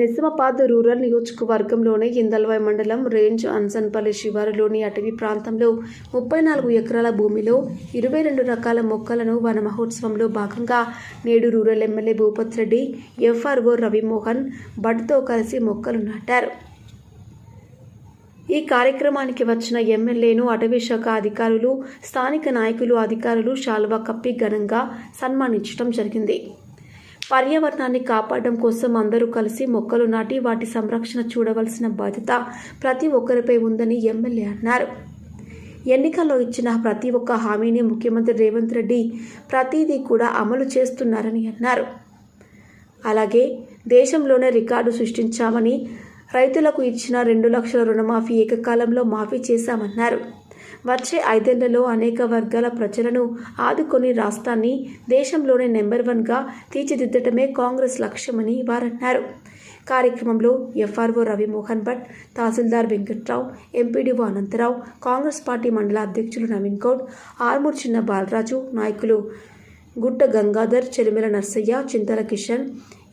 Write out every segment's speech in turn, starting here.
Nizamabad rural నియోజకవర్గంలోని ఇందల్వాయ్ మండలం range Ansanpalli శివారులోని అటవీ ప్రాంతంలో ముప్పై నాలుగు ఎకరాల భూమిలో ఇరవై రెండు రకాల మొక్కలను వన మహోత్సవంలో భాగంగా నేడు rural MLA Bhupath Reddy FRO Ravimohan బడ్తో కలిసి మొక్కలు నాటారు. ఈ కార్యక్రమానికి వచ్చిన ఎమ్మెల్యేను అటవీ శాఖ అధికారులు స్థానిక నాయకులు అధికారులు శాల్వా కప్పి ఘనంగా సన్మానించడం జరిగింది. పర్యావరణాన్ని కాపాడడం కోసం అందరూ కలిసి మొక్కలు నాటి వాటి సంరక్షణ చూడవలసిన బాధ్యత ప్రతి ఒక్కరిపై ఉందని ఎమ్మెల్యే అన్నారు. ఎన్నికల్లో ఇచ్చిన ప్రతి ఒక్క హామీని ముఖ్యమంత్రి రేవంత్ రెడ్డి ప్రతిదీ కూడా అమలు చేస్తున్నారని అన్నారు. అలాగే దేశంలోనే రికార్డు సృష్టించామని రైతులకు ఇచ్చిన రెండు లక్షల రుణమాఫీ ఏకకాలంలో మాఫీ చేశామన్నారు. వచ్చే ఐదేళ్ళలో అనేక వర్గాల ప్రజలను ఆదుకొని రాష్ట్రాన్ని దేశంలోనే నెంబర్ వన్గా తీర్చిదిద్దటమే కాంగ్రెస్ లక్ష్యమని వారన్నారు. కార్యక్రమంలో FRO Ravimohan Bhat tahsildar Venkatrao MPDO Anantharao Congress party మండల అధ్యక్షులు నవీన్ గౌడ్ ఆర్మూర్ చిన్న బాలరాజు నాయకులు Gutta Gangadhar Chelimela Narsaiah Chintala Kishan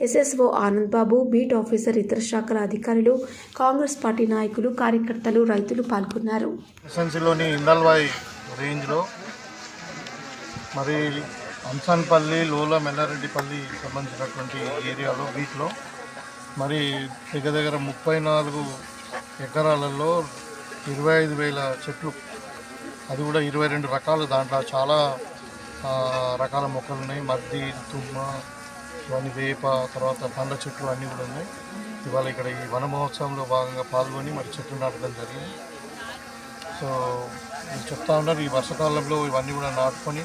SSO Anand Babu beat officer ఇతర శాఖల అధికారులు కాంగ్రెస్ పార్టీ నాయకులు కార్యకర్తలు రైతులు పాల్గొన్నారు. ఎస్ఎన్సీలోని ఇందల్వాయి రేంజ్లో మరి అంసాన్పల్లి లోల మెల్లారెడ్డిపల్లి సంబంధించినటువంటి ఏరియాలో వీటిలో మరి దగ్గర దగ్గర ముప్పై నాలుగు ఎకరాలలో ఇరవై ఐదు వేల చెట్లు అది కూడా ఇరవై రెండు రకాలు దాంట్లో చాలా రకాల మొక్కలు ఉన్నాయి. మద్ది తుమ్మ ఇవన్నీ వేప తర్వాత పండ్ల చెట్లు అన్నీ కూడా ఉన్నాయి. ఇవాళ ఇక్కడ ఈ వన మహోత్సవంలో భాగంగా పాల్గొని మరి చెట్లు నాటడం జరిగింది. సో మీరు చెప్తా ఉన్నారు ఈ వర్షాకాలంలో ఇవన్నీ కూడా నాటుకొని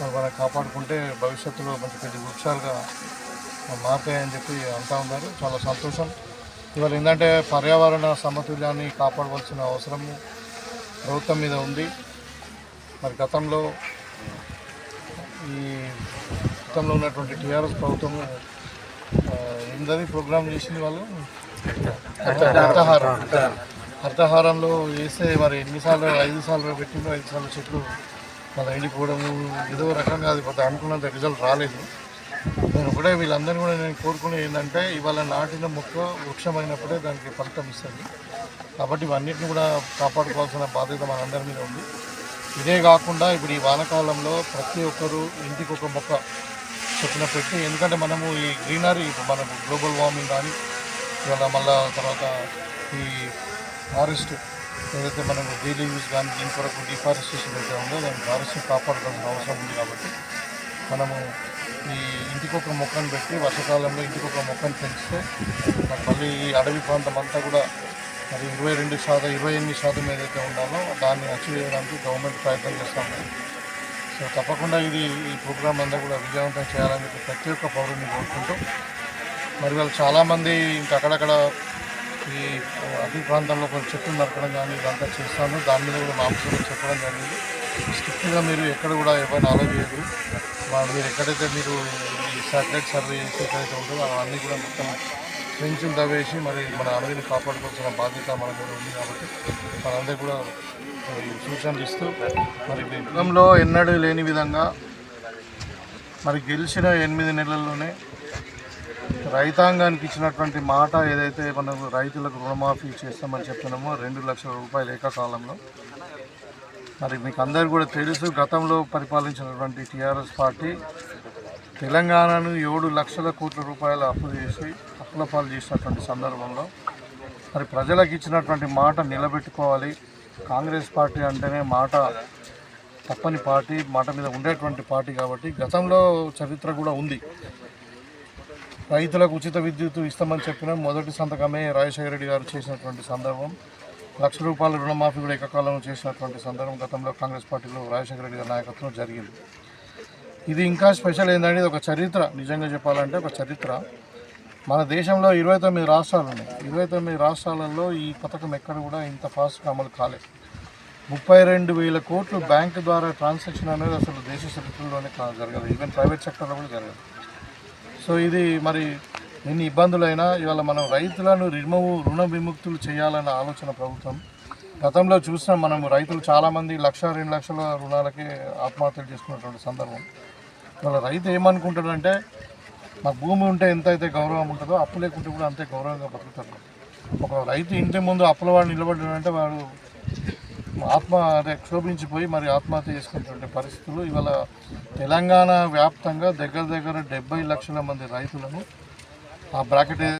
మనం కాపాడుకుంటే భవిష్యత్తులో మంచి పెద్ద వృక్షాలుగా మారుతాయని చెప్పి అంటా ఉన్నారు. చాలా సంతోషం. ఇవాళ ఏంటంటే పర్యావరణ సమతుల్యాన్ని కాపాడవలసిన అవసరము ప్రభుత్వం మీద ఉంది. మరి గతంలో ఈ గతంలో ఉన్నటువంటి టీఆర్ఎస్ ప్రభుత్వం ఆ, ప్రోగ్రాం ప్రోగ్రామ్ చేసింది వాళ్ళు? హరితహారం. హరితహారంలో వేస్తే మరి ఎన్నిసార్లు ఐదు సార్లు పెట్టిందో ఐదు సార్లు చెట్లు మళ్ళీ ఎండిపోవడము ఏదో రకంగా అది కొంత అనుకున్నంత రిజల్ట్ రాలేదు. నేను ఒకటే వీళ్ళందరినీ కూడా నేను కోరుకునే ఏంటంటే ఇవాళ నాటిన మొక్క వృక్షమైనప్పుడే దానికి ఫలితం ఇస్తుంది. కాబట్టి ఇవన్నిటిని కూడా కాపాడుకోవాల్సిన బాధ్యత మనందరి మీద ఉంది. ఇదే కాకుండా ఇప్పుడు ఈ వానకాలంలో ప్రతి ఒక్కరూ ఇంటికి ఒక మొక్క చొప్పున పెట్టి ఎందుకంటే మనము ఈ గ్రీనరీ ఇప్పుడు మనకు గ్లోబల్ వార్మింగ్ కానీ ఇవాళ మళ్ళా తర్వాత ఈ ఫారెస్ట్ ఏదైతే మనము డైలీ యూజ్ కానీ దీని కొరకు డిఫారెస్టేషన్ అయితే ఉందో దాని ఫారెస్ట్ని కాపాడుకోవాల్సిన అవసరం ఉంది కాబట్టి మనము ఈ ఇంటికి ఒక మొక్కను పెట్టి వర్షాకాలంలో ఇంటికి ఒక మొక్కను పెంచితే మళ్ళీ ఈ అడవి ప్రాంతం అంతా కూడా మరి ఇరవై రెండు శాతం ఇరవై ఎనిమిది శాతం ఏదైతే ఉండాలో దాన్ని అచీవ్ చేయడానికి గవర్నమెంట్ ప్రయత్నం చేస్తాము సో తప్పకుండా ఇది ఈ ప్రోగ్రామ్ అంతా కూడా విజయవంతం చేయాలని చెప్పి ప్రతి ఒక్క పౌరుని కోరుకుంటూ మరి వాళ్ళు చాలామంది ఇంకా అక్కడక్కడ ఈ అటవీ ప్రాంతంలో కొన్ని చెట్లు నరకడం కానీ ఇదంతా చేస్తాను. దాని మీద కూడా మాంసం చెప్పడం జరిగింది. స్ట్రిక్ట్గా మీరు ఎక్కడ కూడా ఎవరిని అలో చేయదు మీరు ఎక్కడైతే మీరు ఈ శాటిలైట్ సర్వే చేసి ఎక్కడైతే ఉంటుందో అవన్నీ కూడా మొత్తం ఫ్రెంచులు తవ్వేసి మరి మన అడవిని కాపాడుకోవాల్సిన బాధ్యత మన కూడా ఉంది కాబట్టి మనందరూ కూడా మరి సూచనలు ఇస్తూ మరి యుగంలో ఎన్నడూ లేని విధంగా మరి గెలిచిన ఎనిమిది నెలల్లోనే రైతాంగానికి ఇచ్చినటువంటి మాట ఏదైతే మనం రైతులకు రుణమాఫీ చేస్తామని చెప్తున్నామో రెండు లక్షల రూపాయల ఏకకాలంలో. మరి మీకు అందరు కూడా తెలుసు గతంలో పరిపాలించినటువంటి టీఆర్ఎస్ పార్టీ తెలంగాణను ఏడు లక్షల కోట్ల రూపాయల అప్పు చేసి అప్పుల పాలు చేసినటువంటి సందర్భంలో మరి ప్రజలకు ఇచ్చినటువంటి మాట నిలబెట్టుకోవాలి. కాంగ్రెస్ పార్టీ అంటేనే మాట తప్పని పార్టీ మాట మీద ఉండేటువంటి పార్టీ కాబట్టి గతంలో చరిత్ర కూడా ఉంది. రైతులకు ఉచిత విద్యుత్ ఇస్తామని చెప్పిన మొదటి సంతకమే రాజశేఖర రెడ్డి గారు చేసినటువంటి సందర్భం. లక్ష రూపాయల రుణమాఫీ కూడా ఏకకాలంలో చేసినటువంటి సందర్భం గతంలో కాంగ్రెస్ పార్టీలో రాజశేఖర రెడ్డి గారి నాయకత్వం జరిగింది. ఇది ఇంకా స్పెషల్ ఏంటంటే ఇది ఒక చరిత్ర నిజంగా చెప్పాలంటే ఒక చరిత్ర. మన దేశంలో ఇరవై తొమ్మిది రాష్ట్రాలు ఉన్నాయి. ఇరవై తొమ్మిది రాష్ట్రాలలో ఈ పథకం ఎక్కడ కూడా ఇంత ఫాస్ట్గా అమలు కాలేదు. ముప్పై రెండు వేల కోట్లు బ్యాంక్ ద్వారా ట్రాన్సాక్షన్ అనేది అసలు దేశ చరిత్రలోనే జరగదు ఈవెన్ ప్రైవేట్ సెక్టర్లో కూడా జరగదు సో ఇది మరి ఎన్ని ఇబ్బందులైనా ఇవాళ మనం రైతులను రుణము రుణ విముక్తులు చేయాలన్న ఆలోచన ప్రభుత్వం. గతంలో చూసినా మనం రైతులు చాలామంది లక్ష రెండు లక్షల రుణాలకే ఆత్మహత్యలు చేసుకున్నటువంటి సందర్భం. ఇవాళ రైతు ఏమనుకుంటాడంటే మాకు భూమి ఉంటే ఎంత అయితే గౌరవం ఉంటుందో అప్పు లేకుంటే కూడా అంతే గౌరవంగా బతుకుతారు. ఒక రైతు ఇంటి ముందు అప్పుల వాడు నిలబడ్డాడంటే వాడు ఆత్మ అదే క్షోభించిపోయి మరి ఆత్మహత్య చేసుకున్నటువంటి పరిస్థితులు. ఇవాళ తెలంగాణ వ్యాప్తంగా దగ్గర దగ్గర డెబ్బై లక్షల మంది రైతులను ఆ బ్రాకెట్